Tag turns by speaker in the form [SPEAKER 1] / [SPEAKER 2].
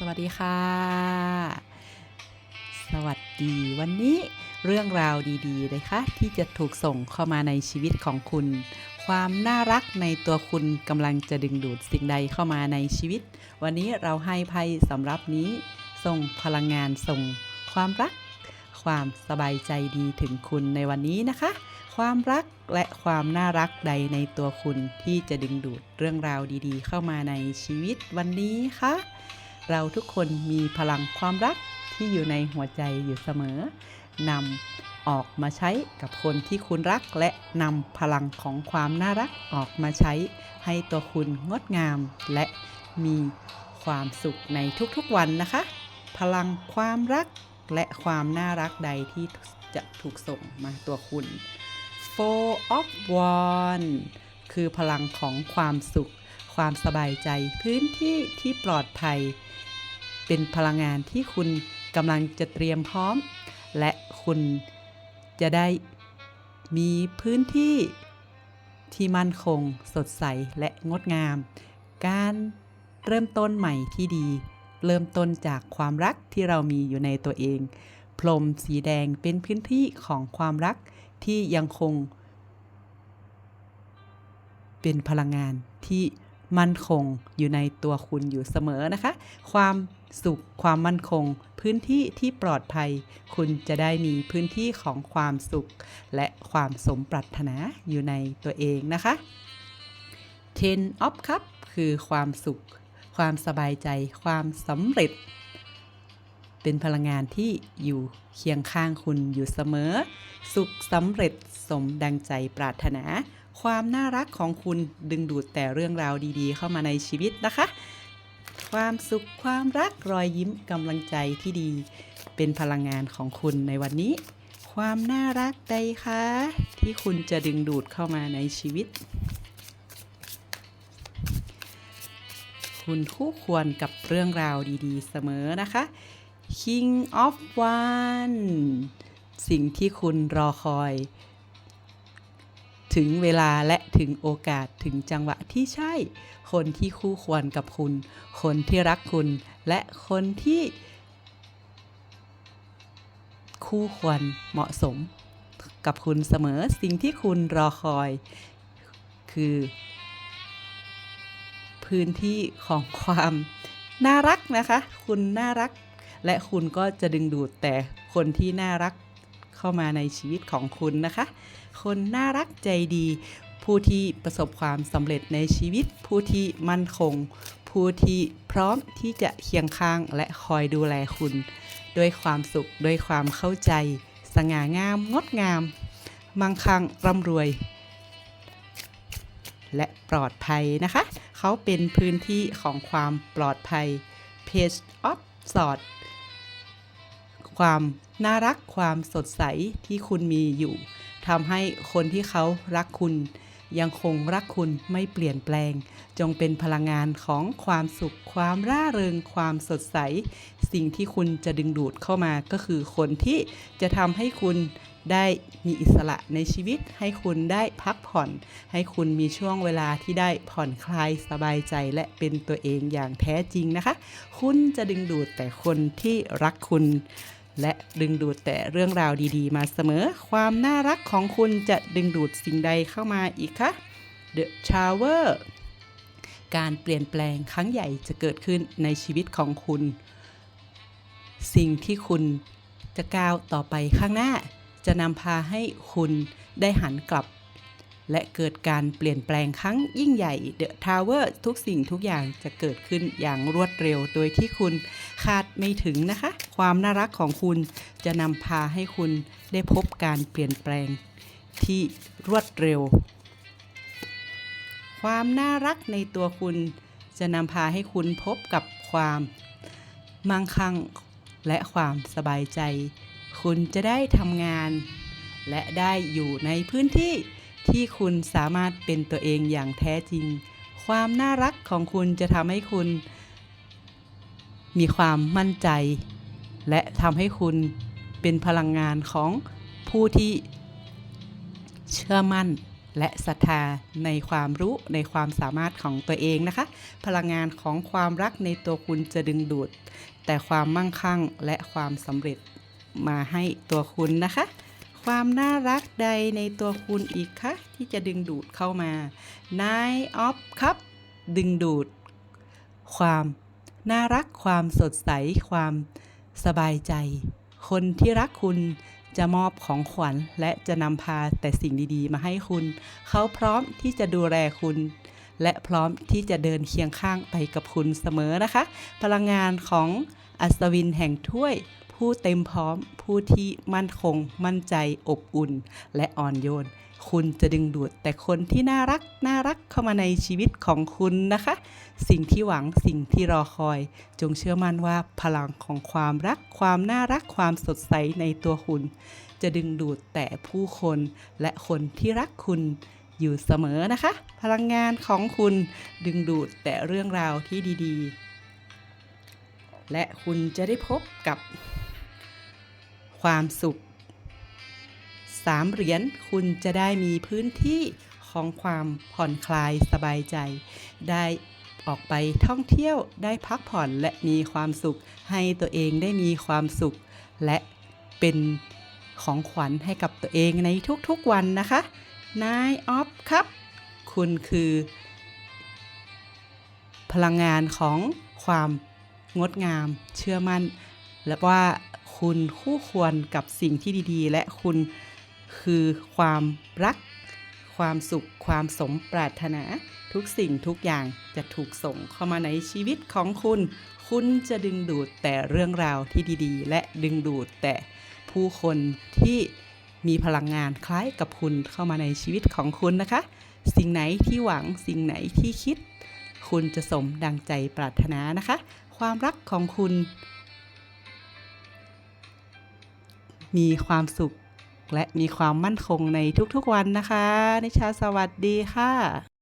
[SPEAKER 1] สวัสดีค่ะ สวัสดีวันนี้เรื่องราวดีๆเลยค่ะที่จะถูกส่งเข้ามาในชีวิตของคุณ ความน่ารักในตัวคุณกำลังจะดึงดูดสิ่งใดเข้ามาในชีวิต วันนี้เราให้ไพ่สำหรับนี้ ส่งพลังงานส่ง ความรัก ความสบายใจดีถึงคุณในวันนี้นะคะ ความรักและความน่ารักใดในตัวคุณที่จะดึงดูดเรื่องราวดีๆ เข้ามาในชีวิตวันนี้ค่ะ เราทุกคนมีพลังความรักที่อยู่ในหัวใจอยู่เสมอนำออกมาใช้กับคนที่คุณรัก และนำพลังของความน่ารักออกมาใช้ ให้ตัวคุณงดงาม และมีความสุขในทุกๆวันนะคะ พลังความรักและความน่ารักใดที่จะถูกส่งมาตัวคุณ Four of Wands คือพลังของความสุข ความสบายใจ พื้นที่ที่ปลอดภัย เป็นพลังงานที่คุณกำลังจะเตรียมพร้อม และคุณจะได้มีพื้นที่ที่มั่นคง สดใสและงดงาม การเริ่มต้นใหม่ที่ดี เริ่มต้นจากความรักที่เรามีอยู่ในตัวเอง พรมสีแดงเป็นพื้นที่ของความรักที่ยังคง เป็นพลังงานที่ มั่นคงอยู่ในตัวคุณอยู่เสมอนะคะ ความสุขความมั่นคง พื้นที่ที่ปลอดภัย คุณจะได้มีพื้นที่ของความสุข และความสมปรารถนาอยู่ในตัวเองนะคะ Ten of Cup คือความสุข ความสบายใจ ความสำเร็จ เป็นพลังงานที่อยู่เคียงข้างคุณอยู่เสมอ สุขสำเร็จสมดังใจปรารถนา ความน่ารักของคุณดึงดูดแต่เรื่องราวดีๆ เข้ามาในชีวิตนะคะ ความสุขความรักรอยยิ้มกำลังใจที่ดี เป็นพลังงานของคุณในวันนี้ ความน่ารักใดคะที่คุณจะดึงดูดเข้ามาในชีวิต คุณคู่ควรกับเรื่องราวดีๆ เสมอนะคะ King of One สิ่งที่คุณรอคอย ถึงเวลาและถึงโอกาสถึงจังหวะที่ใช่ คนที่คู่ควรกับคุณ คนที่รักคุณ และคนที่ คู่ควรเหมาะสม กับคุณเสมอสิ่งที่คุณรอคอย คือ พื้นที่ของความน่ารักนะคะ คุณน่ารัก และคุณก็จะดึงดูดแต่คนที่น่ารักเข้ามาในชีวิตของคุณนะคะ คนน่ารักใจดี ผู้ที่ประสบความสำเร็จในชีวิต ผู้ที่มั่นคง ผู้ที่พร้อมที่จะเคียงข้างและคอยดูแลคุณ ด้วยความสุขด้วยความเข้าใจ สง่างามงดงาม มั่งคั่งร่ำรวย และปลอดภัยนะคะ เขาเป็นพื้นที่ของความปลอดภัย Page of Swords ความน่ารักความสดใสที่คุณมีอยู่ ทำให้คนที่เขารักคุณ ยังคงรักคุณไม่เปลี่ยนแปลง จงเป็นพลังงานของความสุข ความร่าเริง ความสดใส สิ่งที่คุณจะดึงดูดเข้ามาก็คือคนที่จะทำให้คุณได้มีอิสระในชีวิต ให้คุณได้พักผ่อน ให้คุณมีช่วงเวลาที่ได้ผ่อนคลายสบายใจและเป็นตัวเองอย่างแท้จริงนะคะ คุณจะดึงดูดแต่คนที่รักคุณ และดึงดูดแต่เรื่องราวดีๆ มาเสมอ ความน่ารักของคุณจะดึงดูดสิ่งใดเข้ามาอีกคะ The shower การเปลี่ยนแปลงครั้งใหญ่จะเกิดขึ้นในชีวิตของคุณ สิ่งที่คุณจะก้าวต่อไปข้างหน้า จะนำพาให้คุณได้หันกลับ และเกิดการเปลี่ยนแปลงครั้งยิ่งใหญ่ The Tower ทุกสิ่งทุกอย่างจะเกิดขึ้นอย่างรวดเร็วโดยที่คุณคาดไม่ถึงนะคะ ความน่ารักของคุณจะนำพาให้คุณได้พบการเปลี่ยนแปลงที่รวดเร็ว ความน่ารักในตัวคุณจะนำพาให้คุณพบกับความมั่งคั่งและความสบายใจ คุณจะได้ทำงาน และได้อยู่ในพื้นที่ ที่คุณสามารถเป็นตัวเองอย่างแท้จริง ความน่ารักของคุณจะทำให้คุณ มีความมั่นใจ และทำให้คุณเป็นพลังงานของผู้ที่เชื่อมั่นและศรัทธาในความรู้ในความสามารถของตัวเองนะคะ พลังงานของความรักในตัวคุณจะดึงดูด แต่ความมั่งคั่งและความสำเร็จมาให้ตัวคุณนะคะ ความน่ารักใดในตัวคุณอีกคะที่จะดึงดูดเข้ามา Nine of Cup ดึงดูด ความน่ารักความสดใส ความสบายใจ คนที่รักคุณจะมอบของขวัญและจะนำพาแต่สิ่งดีๆ มาให้คุณ เขาพร้อมที่จะดูแลคุณ และพร้อมที่จะเดินเคียงข้างไปกับคุณเสมอนะคะ พลังงานของอัศวินแห่งถ้วย ผู้เต็มพร้อม ผู้ที่มั่นคง มั่นใจอบอุ่น และอ่อนโยน คุณจะดึงดูดแต่คนที่น่ารักน่ารักเข้ามาในชีวิตของคุณนะคะ สิ่งที่หวังสิ่งที่รอคอย จงเชื่อมั่นว่าพลังของความรัก ความน่ารักความสดใสในตัวคุณ จะดึงดูดแต่ผู้คนและคนที่รักคุณอยู่เสมอนะคะ พลังงานของคุณดึงดูดแต่เรื่องราวที่ดี ๆ และคุณจะได้พบกับ ความสุขสามเหรียญคุณจะได้มีพื้นที่ของความผ่อนคลายสบายใจ ได้ออกไปท่องเที่ยวได้พักผ่อนและมีความสุข ให้ตัวเองได้มีความสุข และเป็นของขวัญให้กับตัวเองในทุกๆวันนะคะ Nine of Cup คุณคือ พลังงานของความงดงามเชื่อมั่น และว่า คุณคู่ควรกับสิ่งที่ดีๆ และคุณคือความรัก ความสุข ความสมปรารถนา ทุกสิ่งทุกอย่างจะถูกส่งเข้ามาในชีวิตของคุณ คุณจะดึงดูดแต่เรื่องราวที่ดีๆ และดึงดูดแต่ผู้คนที่มีพลังงานคล้ายกับคุณเข้ามาในชีวิตของคุณนะคะ สิ่งไหนที่หวังสิ่งไหนที่คิด คุณจะสมดังใจปรารถนานะคะ ความรักของคุณ มีความสุข และมีความมั่นคงในทุกๆวันนะคะ นิชาสวัสดีค่ะ